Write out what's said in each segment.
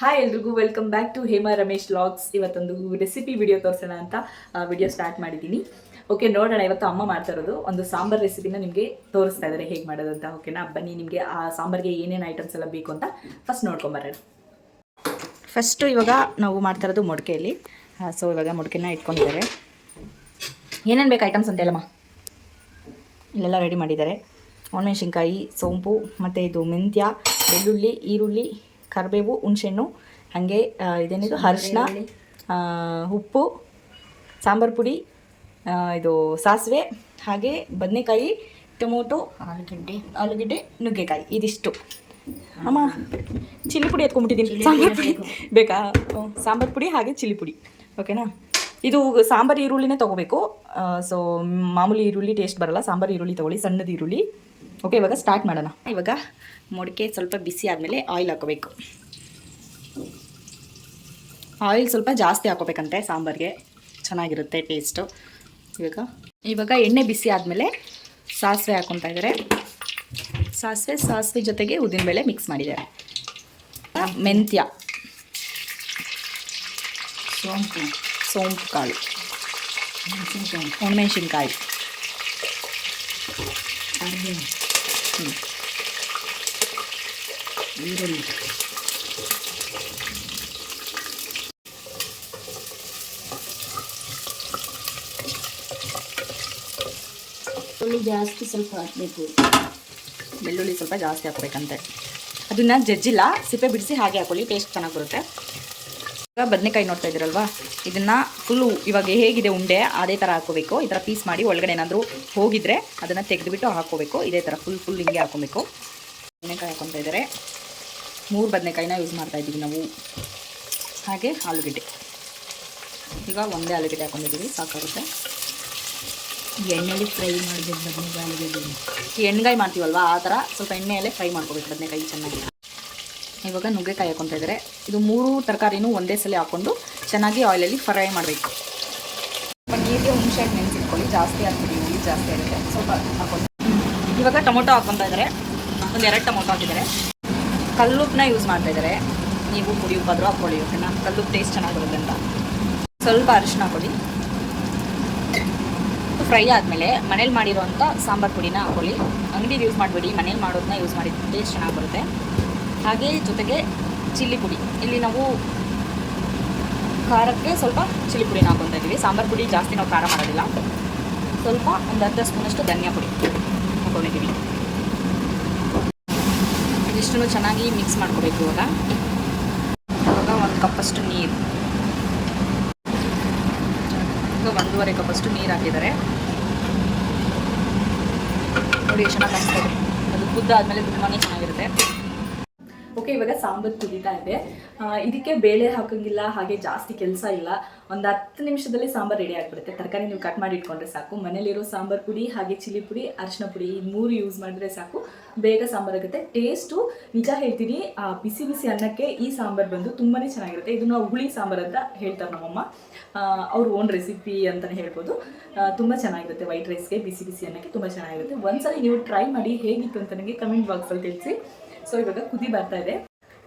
Hi ಎಲ್ರಿಗೂ welcome back to Hema Ramesh logs ಇವತ್ತೊಂದು recipe video ತೋರಿಸೋಣ ಅಂತ ವಿಡಿಯೋ ಸ್ಟಾರ್ಟ್ ಮಾಡಿದ್ದೀನಿ. ಓಕೆ ನೋಡೋಣ, ಇವತ್ತು ಅಮ್ಮ ಮಾಡ್ತಾ ಇರೋದು. ಒಂದು ಸಾಂಬಾರ್ ರೆಸಿಪಿನ ನಿಮಗೆ ತೋರಿಸ್ತಾ ಇದ್ದಾರೆ ಹೇಗೆ ಮಾಡೋದು ಅಂತ ಓಕೆನಾ ಬನ್ನಿ, ನಿಮಗೆ ಆ ಸಾಂಬಾರ್ಗೆ ಏನೇನು ಐಟಮ್ಸ್ ಎಲ್ಲ ಬೇಕು ಅಂತ ಫಸ್ಟ್ ನೋಡ್ಕೊಂಬರೋಣ ಫಸ್ಟು ಇವಾಗ ನಾವು ಮಾಡ್ತಾ ಇರೋದು ಮೊಡಕೆಯಲ್ಲಿ. ಸೊ ಇವಾಗ ಮೊಡಕೆನ ಇಟ್ಕೊಂಡಿದ್ದಾರೆ. ಏನೇನು ಬೇಕು ಐಟಮ್ಸ್ ಅಂತ ಹೇಳಮ್ಮ? ಇಲ್ಲೆಲ್ಲ ರೆಡಿ ಮಾಡಿದ್ದಾರೆ. ಒಣಮೆಣಸಿನ್ಕಾಯಿ, ಸೋಂಪು, ಮತ್ತು ಇದು ಮೆಂತ್ಯ, ಬೆಳ್ಳುಳ್ಳಿ, ಈರುಳ್ಳಿ ಕರಿಬೇವು ಹುಣಸೆಹಣ್ಣು ಹಾಗೆ ಇದೇನಿದು ಅರಿಶಿನ ಉಪ್ಪು ಸಾಂಬಾರು ಪುಡಿ ಇದು ಸಾಸಿವೆ ಹಾಗೆ ಬದನೆಕಾಯಿ ಟೊಮೊಟೊ ಆಲೂಗಡ್ಡೆ. ಆಲೂಗಡ್ಡೆ ನುಗ್ಗೆಕಾಯಿ ಇದಿಷ್ಟು. ಅಮ್ಮ ಚಿಲ್ಲಿ ಪುಡಿ ಎತ್ಕೊಂಡ್ಬಿಟ್ಟಿದ್ದೀನಿ. ಸಾಂಬಾರು ಪುಡಿ ಬೇಕಾ? ಸಾಂಬಾರು ಪುಡಿ ಹಾಗೆ ಚಿಲ್ಲಿ ಪುಡಿ. ಓಕೆನಾ? ಇದು ಸಾಂಬಾರು ಈರುಳ್ಳಿನೇ ತೊಗೋಬೇಕು. ಸೊ ಮಾಮೂಲಿ ಈರುಳ್ಳಿ ಟೇಸ್ಟ್ ಬರಲ್ಲ. ಸಾಂಬಾರು ಈರುಳ್ಳಿ ತೊಗೊಳ್ಳಿ ಸಣ್ಣದ ಈರುಳ್ಳಿ. ಓಕೆ ಇವಾಗ ಸ್ಟಾರ್ಟ್ ಮಾಡೋಣ. ಇವಾಗ ಮೊಡಕೆ ಸ್ವಲ್ಪ ಬಿಸಿ ಆದಮೇಲೆ ಆಯಿಲ್ ಹಾಕೋಬೇಕು ಆಯಿಲ್ ಸ್ವಲ್ಪ ಜಾಸ್ತಿ ಹಾಕೋಬೇಕಂತೆ ಸಾಂಬಾರಿಗೆ. ಚೆನ್ನಾಗಿರುತ್ತೆ ಟೇಸ್ಟು ಇವಾಗ ಇವಾಗ ಎಣ್ಣೆ ಬಿಸಿ ಆದಮೇಲೆ ಸಾಸಿವೆ ಹಾಕೊತಾ ಇದ್ದಾರೆ. ಸಾಸಿವೆ ಸಾಸಿವೆ ಜೊತೆಗೆ ಉದ್ದಿನಬೇಳೆ ಮಿಕ್ಸ್ ಮಾಡಿದ್ದಾರೆ. ಮೆಂತ್ಯ, ಸೋಂಪು ಸೋಂಪು ಕಾಳು ಮೆಣಸಿನ್ಕಾಯಿ ಒಣಮೆಣಸಿನ್ಕಾಯಿ ಈರುಳ್ಳಿ ಈರುಳ್ಳಿ ಜಾಸ್ತಿ ಸ್ವಲ್ಪ ಹಾಕಬೇಕು ಬೆಳ್ಳುಳ್ಳಿ ಸ್ವಲ್ಪ ಜಾಸ್ತಿ ಹಾಕ್ಬೇಕಂತೆ ಅದನ್ನ ಜಜ್ಜಿಲ್ಲ ಸಿಪ್ಪೆ ಬಿಡಿಸಿ ಹಾಗೆ ಹಾಕೊಳ್ಳಿ ಟೇಸ್ಟ್ ಚೆನ್ನಾಗಿ ಬರುತ್ತೆ ಇವಾಗ ಬದನೆಕಾಯಿ ನೋಡ್ತಾ ಇದ್ದೀರಲ್ವಾ ಇದನ್ನ ಫುಲ್ಲು ಇವಾಗ ಹೇಗಿದೆ ಉಂಡೆ ಅದೇ ಥರ ಹಾಕೋಬೇಕು ಈ ಥರ ಪೀಸ್ ಮಾಡಿ ಒಳಗಡೆ ಏನಾದರೂ ಹೋಗಿದ್ರೆ ಅದನ್ನು ತೆಗೆದುಬಿಟ್ಟು ಹಾಕೋಬೇಕು ಇದೇ ಥರ ಫುಲ್ ಫುಲ್ ಹಿಂಗೆ ಹಾಕೋಬೇಕು ಬದನೆಕಾಯಿ ಹಾಕೊತಾ ಇದ್ದಾರೆ ಮೂರು ಬದನೆಕಾಯಿನ ಯೂಸ್ ಮಾಡ್ತಾ ಇದ್ದೀವಿ ನಾವು. ಹಾಗೆ ಆಲೂಗಡ್ಡೆ. ಈಗ ಒಂದೇ ಆಲೂಗಡ್ಡೆ ಹಾಕೊಂಡಿದ್ದೀವಿ ಸಾಕಾಗುತ್ತೆ. ಎಣ್ಣೆಯಲ್ಲಿ ಫ್ರೈ ಮಾಡಬೇಕು ಬದನೆಕಾಯಿ ಆಲೂಗಡ್ಡೆ. ಈ ಎಣ್ಗಾಯಿ ಮಾಡ್ತೀವಲ್ವಾ? ಆ ಥರ ಸ್ವಲ್ಪ ಎಣ್ಣೆಯಲ್ಲೇ ಫ್ರೈ ಮಾಡ್ಕೋಬೇಕು ಬದನೆಕಾಯಿ ಚೆನ್ನಾಗಿ. ಇವಾಗ ನುಗ್ಗೆಕಾಯಿ ಹಾಕೊತಾ ಇದ್ದಾರೆ. ಇದು ಮೂರು ತರಕಾರಿನೂ ಒಂದೇ ಸಲ ಹಾಕ್ಕೊಂಡು ಚೆನ್ನಾಗಿ ಆಯಿಲಲ್ಲಿ ಫ್ರೈ ಮಾಡಬೇಕು. ನೀರಿಗೆ ಹುಣಸೆ ಹಣ್ಣು ನೆನೆಸಿಟ್ಕೊಳ್ಳಿ. ಜಾಸ್ತಿ ಹಾಕ್ತೀವಿ ನೀರು ಜಾಸ್ತಿ ಆಗುತ್ತೆ. ಸ್ವಲ್ಪ ಹಾಕೊಂಡು. ಇವಾಗ ಟೊಮೊಟೊ ಹಾಕೊತಾ ಇದ್ದಾರೆ. ಒಂದು ಎರಡು ಟೊಮೊಟೊ ಹಾಕಿದ್ದಾರೆ. ಕಲ್ಲುಪ್ಪನ್ನ ಯೂಸ್ ಮಾಡ್ತಾ ಇದ್ದಾರೆ. ನೀವು ಪುಡಿ ಉಪ್ಪಾದರೂ ಹಾಕ್ಕೊಳ್ಳಿ ಓಕೆನಾ ಕಲ್ಲುಪ್ಪು ಟೇಸ್ಟ್ ಚೆನ್ನಾಗಿರುತ್ತೆ ಅಂತ. ಸ್ವಲ್ಪ ಅರಿಶಿನ ಹಾಕೊಳ್ಳಿ. ಫ್ರೈ ಆದಮೇಲೆ ಮನೇಲಿ ಮಾಡಿರೋಂಥ ಸಾಂಬಾರು ಪುಡಿನ ಹಾಕೊಳ್ಳಿ. ಅಂಗಡಿದು ಯೂಸ್ ಮಾಡಬೇಡಿ. ಮನೇಲಿ ಮಾಡೋದನ್ನ ಯೂಸ್ ಮಾಡಿ ಟೇಸ್ಟ್ ಚೆನ್ನಾಗಿ ಬರುತ್ತೆ. ಹಾಗೆ ಜೊತೆಗೆ ಚಿಲ್ಲಿ ಪುಡಿ. ಇಲ್ಲಿ ನಾವು ಖಾರಕ್ಕೆ ಸ್ವಲ್ಪ ಚಿಲ್ಲಿ ಪುಡಿನ ಹಾಕೊತಾ ಇದ್ದೀವಿ. ಸಾಂಬಾರು ಪುಡಿ ಜಾಸ್ತಿ ನಾವು ಖಾರ ಮಾಡೋದಿಲ್ಲ. ಸ್ವಲ್ಪ ಒಂದು ಅರ್ಧ ಸ್ಪೂನಷ್ಟು ಧನಿಯಾ ಪುಡಿ ಹಾಕೊಂಡಿದ್ದೀವಿ. ಇದಿಷ್ಟನ್ನು ಚೆನ್ನಾಗಿ ಮಿಕ್ಸ್ ಮಾಡ್ಕೋಬೇಕು ಇವಾಗ. ಇವಾಗ ಒಂದು ಕಪ್ಪಷ್ಟು ನೀರು. ಈಗ ಒಂದೂವರೆ ಕಪ್ಪಷ್ಟು ನೀರು ಹಾಕಿದ್ದಾರೆ. ನೋಡಿ ಚೆನ್ನಾಗಿ ಕಾಣಿಸ್ತಾ ಇದೆ. ಅದು ಕುದ್ದಾದ ಆದಮೇಲೆ ತುಂಬಾ ಚೆನ್ನಾಗಿರುತ್ತೆ. ಓಕೆ, ಇವಾಗ ಸಾಂಬಾರು ಕುದೀತಾ ಇದೆ. ಇದಕ್ಕೆ ಬೇಳೆ ಹಾಕಂಗಿಲ್ಲ, ಹಾಗೆ ಜಾಸ್ತಿ ಕೆಲಸ ಇಲ್ಲ. ಒಂದು ಹತ್ತು ನಿಮಿಷದಲ್ಲಿ ಸಾಂಬಾರು ರೆಡಿ ಆಗಿಬಿಡುತ್ತೆ. ತರಕಾರಿ ನೀವು ಕಟ್ ಮಾಡಿ ಇಟ್ಕೊಂಡ್ರೆ ಸಾಕು. ಮನೇಲಿರೋ ಸಾಂಬಾರು ಪುಡಿ, ಹಾಗೆ ಚಿಲ್ಲಿ ಪುಡಿ, ಅರಿಶಿನ ಪುಡಿ, ಈ ಮೂರು ಯೂಸ್ ಮಾಡಿದ್ರೆ ಸಾಕು. ಬೇಗ ಸಾಂಬಾರು ಆಗುತ್ತೆ. ಟೇಸ್ಟು ನಿಜ ಹೇಳ್ತೀನಿ, ಆ, ಬಿಸಿ ಬಿಸಿ ಅನ್ನಕ್ಕೆ ಈ ಸಾಂಬಾರು ಬಂದು ತುಂಬಾ ಚೆನ್ನಾಗಿರುತ್ತೆ. ಇದು ನಾವು ಹುಳಿ ಸಾಂಬಾರು ಅಂತ ಹೇಳ್ತಾರೆ ನಮ್ಮಮ್ಮ. ಅವ್ರ ಓನ್ ರೆಸಿಪಿ ಅಂತಲೇ ಹೇಳ್ಬೋದು. ತುಂಬ ಚೆನ್ನಾಗಿರುತ್ತೆ ವೈಟ್ ರೈಸ್ಗೆ ಬಿಸಿ ಬಿಸಿ ಅನ್ನಕ್ಕೆ ತುಂಬ ಚೆನ್ನಾಗಿರುತ್ತೆ. ಒಂದ್ಸಲ ನೀವು ಟ್ರೈ ಮಾಡಿ ಹೇಗಿತ್ತು ಅಂತ ನನಗೆ ಕಮೆಂಟ್ ಬಾಕ್ಸಲ್ಲಿ ತಿಳಿಸಿ. ಸೊ ಇವಾಗ ಕುದಿ ಬರ್ತಾ ಇದೆ.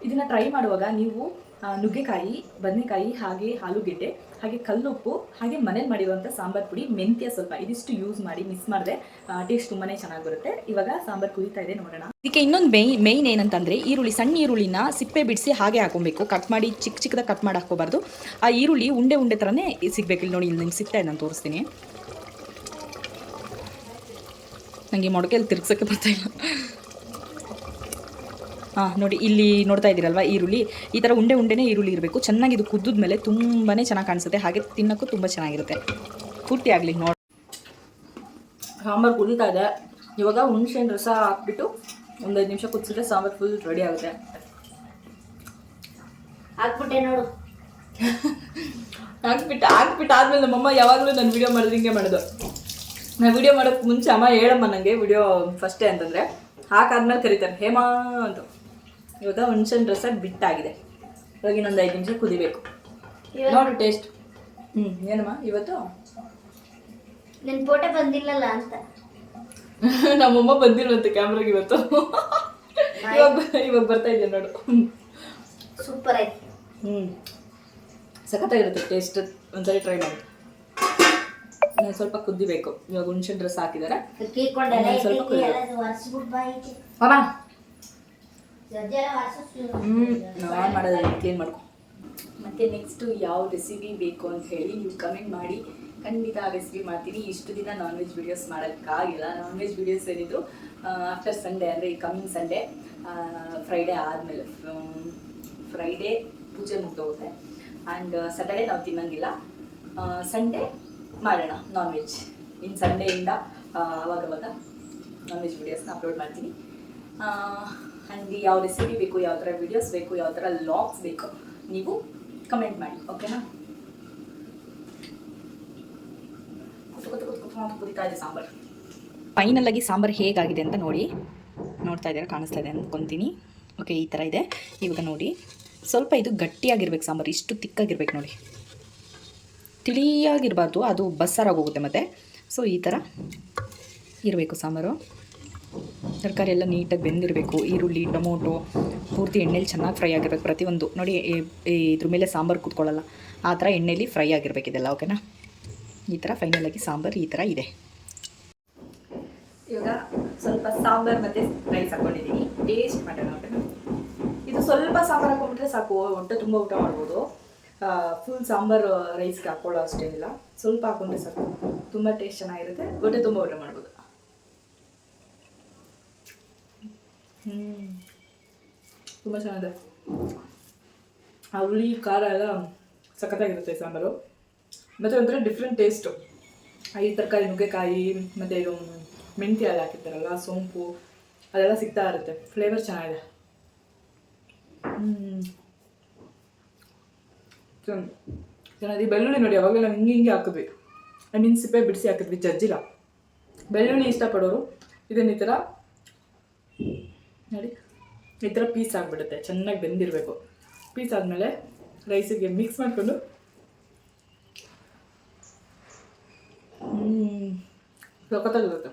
ಇದನ್ನ ಟ್ರೈ ಮಾಡುವಾಗ ನೀವು ನುಗ್ಗೆಕಾಯಿ, ಬದನೆಕಾಯಿ, ಹಾಗೆ ಆಲೂಗೆಡ್ಡೆ, ಹಾಗೆ ಕಲ್ಲುಪ್ಪು, ಹಾಗೆ ಮನೇಲಿ ಮಾಡಿರುವಂಥ ಸಾಂಬಾರು ಪುಡಿ, ಮೆಂತ್ಯ ಸ್ವಲ್ಪ ಇದಿಷ್ಟು ಯೂಸ್ ಮಾಡಿ ಮಿಸ್ ಮಾಡಿದೆ ಟೇಸ್ಟ್ ತುಂಬಾ ಚೆನ್ನಾಗಿ ಬರುತ್ತೆ. ಇವಾಗ ಸಾಂಬಾರು ಕುದೀತಾ ಇದೆ, ನೋಡೋಣ. ಇದಕ್ಕೆ ಇನ್ನೊಂದು ಮೈ ಮೈನ್ ಏನಂತಂದ್ರೆ ಈರುಳ್ಳಿ, ಸಣ್ಣ ಈರುಳ್ಳಿನ ಸಿಪ್ಪೆ ಬಿಡಿಸಿ ಹಾಗೆ ಹಾಕೊಬೇಕು ಕಟ್ ಮಾಡಿ ಚಿಕ್ಕ ಚಿಕ್ಕದಾಗಿ ಕಟ್ ಮಾಡಿ ಹಾಕೋಬಾರ್ದು ಆ ಈರುಳ್ಳಿ ಉಂಡೆ ಉಂಡೆ ಥರನೇ ಸಿಗ್ಬೇಕು ಇಲ್ಲಿ ನೋಡಿ ಇಲ್ಲಿ ನಿಮ್ಗೆ ಸಿಗ್ತಾ ನಾನು ತೋರಿಸ್ತೀನಿ. ನನಗೆ ಮೊಡಕೆಯಲ್ಲಿ ತಿರ್ಗ್ಸೋಕ್ಕೆ ಬರ್ತಾ ಇಲ್ಲ. ಹಾಂ ನೋಡಿ ಇಲ್ಲಿ ನೋಡ್ತಾ ಇದ್ದೀರಲ್ವ ಈರುಳ್ಳಿ. ಈ ಥರ ಉಂಡೆ ಉಂಡೆನೇ ಈರುಳ್ಳಿ ಇರಬೇಕು. ಚೆನ್ನಾಗಿ ಇದು ಕುದ್ದಿದ ಮೇಲೆ ತುಂಬಾ ಚೆನ್ನಾಗಿ ಕಾಣಿಸುತ್ತೆ. ಹಾಗೆ ತಿನ್ನೋಕ್ಕೂ ತುಂಬ ಚೆನ್ನಾಗಿರುತ್ತೆ. ಪೂರ್ತಿ ಆಗಲಿ ನೋಡಿ ಸಾಂಬಾರು ಕುದೀತಾ ಇದೆ. ಇವಾಗ ಹುಣಸೆಹಣ್ಣು ರಸ ಹಾಕ್ಬಿಟ್ಟು ಒಂದು ಐದು ನಿಮಿಷ ಕುದಿಸಿದ್ರೆ ಸಾಂಬಾರು ಫುಲ್ ರೆಡಿ ಆಗುತ್ತೆ. ಹಾಕ್ಬಿಟ್ಟೆ ನೋಡು. ಹಾಕ್ಬಿಟ್ಟು ಹಾಕ್ಬಿಟ್ಟು ಆದ್ಮೇಲೆ ನಮ್ಮಮ್ಮ ಯಾವಾಗಲೂ ನಾನು ವಿಡಿಯೋ ಮಾಡಿದಂಗೆ ಹಿಂಗೆ ಮಾಡೋದು. ನಾನು ವಿಡಿಯೋ ಮಾಡೋಕ್ಕೆ ಮುಂಚೆ ಅಮ್ಮ ಹೇಳಮ್ಮ ನನಗೆ ವಿಡಿಯೋ ಫಸ್ಟೇ ಅಂತಂದರೆ ಹಾಕಾದ್ಮೇಲೆ ಕರೀತಾರೆ. ಹೇಮಾ ಅಂತ ಇವಾಗ ಹುಣಸೆಹಣ್ಣು ರಸ ಬಿಟ್ಟಾಗಿದೆ. ಇವಾಗ ಇನ್ನೊಂದು ಐದು ನಿಮಿಷ ಕುದಿಬೇಕು. ನೋಡು ಟೇಸ್ಟ್ ಹ್ಞೂ ಏನಮ್ಮ ಇವತ್ತು? ನನ್ನ ಫೋಟೋ ಬಂದಿಲ್ಲಲ್ಲ ಅಂತ. ನಮ್ಮಮ್ಮ ಬಂದಿರುವಂತೆ ಕ್ಯಾಮ್ರಾಗೆ ಇವತ್ತು. ಇವಾಗ ಇವಾಗ ಬರ್ತಾ ಇದೆ ನೋಡು. ಸೂಪರ್ ಆಯ್ತು. ಹ್ಞೂ ಸಖತ್ತಾಗಿರುತ್ತೆ ಟೇಸ್ಟ್ ಒಂದ್ಸರಿ ಟ್ರೈ ಮಾಡಿ. ನಾನು ಸ್ವಲ್ಪ ಕುದ್ದಿಬೇಕು ಇವಾಗ ಹುಣ್ಸೆ ಡ್ರೆಸ್ ಹಾಕಿದ್ದಾರೆ ಸ್ವಲ್ಪ ಇಟ್ಟಿಗೆ ಎಲ್ಲ ಒರೆಸ್ಬಿಟ್ಟು ಬಾಯಿಗೆ ಅಮ್ಮ ಜಜ್ಜೆಲ್ಲ ಒರೆಸಿಸ್ತೀವಿ ಹ್ಞೂ ನಾನು ಮಾಡೋದು ಕ್ಲೀನ್ ಮಾಡ್ಕೊ. ಮತ್ತು ನೆಕ್ಸ್ಟು ಯಾವ ರೆಸಿಪಿ ಬೇಕು ಅಂತ ಹೇಳಿ ನೀವು ಕಮೆಂಟ್ ಮಾಡಿ. ಖಂಡಿತ ಆ ರೆಸಿಪಿ ಮಾಡ್ತೀನಿ. ಇಷ್ಟು ದಿನ ನಾನ್ ವೆಜ್ ವೀಡಿಯೋಸ್ ಮಾಡೋಕ್ಕಾಗಿಲ್ಲ ನಾನ್ ವೆಜ್ ವೀಡಿಯೋಸ್ ಏನಿದ್ರು ಆಫ್ಟರ್ ಸಂಡೇ ಅಂದರೆ ಈ ಕಮಿಂಗ್ ಸಂಡೇ ಫ್ರೈಡೇ ಆದಮೇಲೆ ಫ್ರೈಡೇ ಪೂಜೆ ಮುಗ್ದೋಗುತ್ತೆ. ಆ್ಯಂಡ್ ಸ್ಯಾಟರ್ಡೇ ನಾವು ತಿನ್ನಂಗಿಲ್ಲ. ಸಂಡೇ ಮಾಡೋಣ ನಾನ್ ವೆಜ್ ಇನ್ನು ಸಂಡೇಯಿಂದ ಅವಾಗವಾಗ ನಾನ್ ವೆಜ್ ವೀಡಿಯೋಸ್ನ ಅಪ್ಲೋಡ್ ಮಾಡ್ತೀನಿ. ಆ್ಯಂಡ್ ಯಾವ ರೆಸಿಪಿ ಬೇಕು, ಯಾವ ಥರ ವೀಡಿಯೋಸ್ ಬೇಕು, ಯಾವ ಥರ ಲಾಗ್ಸ್ ಬೇಕು, ನೀವು ಕಮೆಂಟ್ ಮಾಡಿ ಓಕೆನಾ ಇದೆ ಸಾಂಬಾರು. ಫೈನಲ್ ಆಗಿ ಸಾಂಬಾರು ಹೇಗಾಗಿದೆ ಅಂತ ನೋಡಿ. ನೋಡ್ತಾ ಇದ್ದೀರಾ, ಕಾಣಿಸ್ತಾ ಇದೆ ಅಂದ್ಕೊತೀನಿ ಓಕೆ ಈ ಥರ ಇದೆ. ಇವಾಗ ನೋಡಿ. ಸ್ವಲ್ಪ ಇದು ಗಟ್ಟಿಯಾಗಿರ್ಬೇಕು ಸಾಂಬಾರು, ಇಷ್ಟು ತಿಕ್ಕಾಗಿರ್ಬೇಕು ನೋಡಿ. ತಿಳಿಯಾಗಿರಬಾರ್ದು, ಅದು ಬಸ್ಸಾರಾಗೋಗುತ್ತೆ ಮತ್ತು. ಸೊ ಈ ಥರ ಇರಬೇಕು ಸಾಂಬಾರು. ತರಕಾರಿ ಎಲ್ಲ ನೀಟಾಗಿ ಬೆಂದಿರಬೇಕು, ಈರುಳ್ಳಿ, ಟೊಮೊಟೊ, ಪೂರ್ತಿ ಎಣ್ಣೆಲಿ ಚೆನ್ನಾಗಿ ಫ್ರೈ ಆಗಿರ್ಬೇಕು. ಪ್ರತಿಯೊಂದು ನೋಡಿ ಇದ್ರ ಮೇಲೆ ಸಾಂಬಾರು ಕೂತ್ಕೊಳ್ಳಲ್ಲ, ಆ ಥರ ಎಣ್ಣೆಲಿ ಫ್ರೈ ಆಗಿರ್ಬೇಕು ಇದೆಲ್ಲ, ಓಕೆನಾ? ಈ ಥರ ಫೈನಲಾಗಿ ಸಾಂಬಾರು ಈ ಥರ ಇದೆ. ಇವಾಗ ಸ್ವಲ್ಪ ಸಾಂಬಾರು ಮತ್ತು ರೈಸ್ ಹಾಕ್ಕೊಂಡಿದ್ದೀನಿ ಟೇಸ್ಟ್ ಮಾಡೋಣ ಇದು ಸ್ವಲ್ಪ ಸಾಂಬಾರು ಹಾಕೊಂಡ್ಬಿಟ್ರೆ ಸಾಕು, ಹೊಟ್ಟೆ ತುಂಬ ಊಟ ಮಾಡ್ಬೋದು. ಫುಲ್ ಸಾಂಬಾರು ರೈಸ್ಗೆ ಹಾಕೊಳ್ಳೋ ಇಲ್ಲ. ಸ್ವಲ್ಪ ಹಾಕೊಂಡ್ರೆ ಸಾಕು. ತುಂಬ ಟೇಸ್ಟ್ ಚೆನ್ನಾಗಿರುತ್ತೆ, ಹೊಟ್ಟೆ ತುಂಬ ಊಟ ಮಾಡ್ಬೋದು. ಹ್ಞೂ ತುಂಬ ಚೆನ್ನಾಗಿದೆ. ಆ ಹುಳಿ, ಖಾರ ಎಲ್ಲ ಸಖತ್ತಾಗಿರುತ್ತೆ ಸಾಂಬಾರು. ಮತ್ತು ಒಂಥರ ಡಿಫ್ರೆಂಟ್ ಟೇಸ್ಟು ಈ ತರಕಾರಿ, ನುಗ್ಗೆಕಾಯಿ, ಮತ್ತು ಇದು ಮೆಂತ್ಯ ಎಲ್ಲ ಹಾಕಿರ್ತಾರಲ್ಲ, ಸೋಂಪು, ಅದೆಲ್ಲ ಸಿಗ್ತಾ ಇರುತ್ತೆ. ಫ್ಲೇವರ್ ಚೆನ್ನಾಗಿದೆ. ಚೆನ್ನಾಗಿ ಬೆಳ್ಳುಳ್ಳಿ ನೋಡಿ ಅವಾಗೆಲ್ಲ ಹಿಂಗೆ ಹಿಂಗೆ ಹಾಕಿದ್ವಿ. ಸಿಪ್ಪೆ ಬಿಡಿಸಿ ಹಾಕಿದ್ವಿ, ಜಜ್ಜಿಲ್ಲ. ಬೆಳ್ಳುಳ್ಳಿ ಇಷ್ಟಪಡೋರು. ಇದನ್ನ ಈ ಥರ? ನೋಡಿ. ಈ ಥರ ಪೀಸ್ ಆಗಿಬಿಡುತ್ತೆ, ಚೆನ್ನಾಗಿ ಬೆಂದಿರಬೇಕು. ಪೀಸ್ ಆದಮೇಲೆ ರೈಸಿಗೆ ಮಿಕ್ಸ್ ಮಾಡಿಕೊಂಡು. ಸಖತ್ತಾಗಿರುತ್ತೆ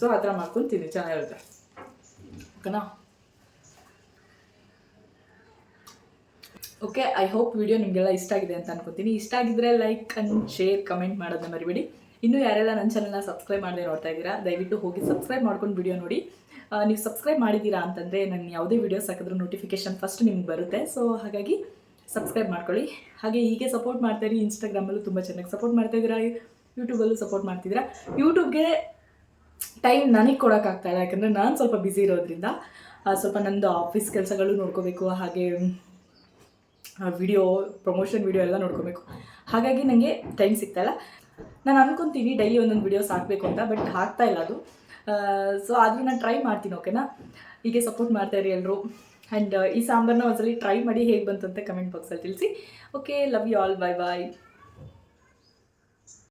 ಸೊ ಆ ಥರ ಮಾಡ್ಕೊಂಡು ತಿನ್ನಿ ಚೆನ್ನಾಗಿರುತ್ತೆ. ಓಕೆನಾ? ಓಕೆ ಐ ಹೋಪ್ ವಿಡಿಯೋ ನಿಮಗೆಲ್ಲ ಇಷ್ಟ ಆಗಿದೆ ಅಂತ ಅನ್ಕೋತೀನಿ. ಇಷ್ಟ ಆಗಿದ್ರೆ ಲೈಕ್ ಅಂಡ್ ಶೇರ್ ಕಮೆಂಟ್ ಮಾಡೋದನ್ನ ಮರಿಬೇಡಿ. ಇನ್ನೂ ಯಾರೆಲ್ಲ ನನ್ನ ಚಾನಲ್ನ ಸಬ್ಸ್ಕ್ರೈಬ್ ಮಾಡದೆ ನೋಡ್ತಾ ಇದ್ದೀರಾ, ದಯವಿಟ್ಟು ಹೋಗಿ ಸಬ್ಸ್ಕ್ರೈಬ್ ಮಾಡ್ಕೊಂಡು ವಿಡಿಯೋ ನೋಡಿ. ನೀವು ಸಬ್ಸ್ಕ್ರೈಬ್ ಮಾಡಿದ್ದೀರಾ ಅಂತಂದರೆ ನಾನು ಯಾವುದೇ ವೀಡಿಯೋಸ್ ಹಾಕಿದ್ರೂ ನೋಟಿಫಿಕೇಶನ್ ಫಸ್ಟ್ ನಿಮ್ಗೆ ಬರುತ್ತೆ. ಸೊ ಹಾಗಾಗಿ ಸಬ್ಸ್ಕ್ರೈಬ್ ಮಾಡ್ಕೊಳ್ಳಿ. ಹಾಗೆ ಹೀಗೆ ಸಪೋರ್ಟ್ ಮಾಡ್ತಾಯಿರಿ ಇನ್ಸ್ಟಾಗ್ರಾಮಲ್ಲೂ ತುಂಬ ಚೆನ್ನಾಗಿ ಸಪೋರ್ಟ್ ಮಾಡ್ತಾ ಇದ್ದೀರಾ ಯೂಟ್ಯೂಬಲ್ಲೂ ಸಪೋರ್ಟ್ ಮಾಡ್ತಿದ್ದೀರಾ. ಯೂಟ್ಯೂಬ್ಗೆ ಟೈಮ್ ನನಗೆ ಕೊಡೋಕ್ಕಾಗ್ತಾಯಿಲ್ಲ ಯಾಕಂದರೆ ನಾನು ಸ್ವಲ್ಪ ಬ್ಯುಸಿ ಇರೋದ್ರಿಂದ. ಸ್ವಲ್ಪ ನಂದು ಆಫೀಸ್ ಕೆಲಸಗಳು ನೋಡ್ಕೋಬೇಕು, ಹಾಗೆ ವಿಡಿಯೋ ಪ್ರಮೋಷನ್ ವಿಡಿಯೋ ಎಲ್ಲ ನೋಡ್ಕೋಬೇಕು. ಹಾಗಾಗಿ ನನಗೆ ಟೈಮ್ ಸಿಗ್ತಾಯಿಲ್ಲ ನಾನು ಅನ್ಕೊಂತೀನಿ ಡೈಲಿ ಒಂದೊಂದು ವಿಡಿಯೋಸ್ ಹಾಕಬೇಕು ಅಂತ ಬಟ್ ಹಾಕ್ತಾ ಇಲ್ಲ ಅದು. ಸೊ ಆದರೂ ನಾನು ಟ್ರೈ ಮಾಡ್ತೀನಿ ಓಕೆನಾ ಹೀಗೆ ಸಪೋರ್ಟ್ ಮಾಡ್ತಾ ಇರಿ ಎಲ್ಲರೂ ಆ್ಯಂಡ್ ಈ ಸಾಂಬಾರನ್ನ ಒಂದ್ಸಲಿ ಟ್ರೈ ಮಾಡಿ ಹೇಗೆ ಬಂತು ಅಂತ ಕಮೆಂಟ್ ಬಾಕ್ಸಲ್ಲಿ ತಿಳಿಸಿ. Okay love you all bye bye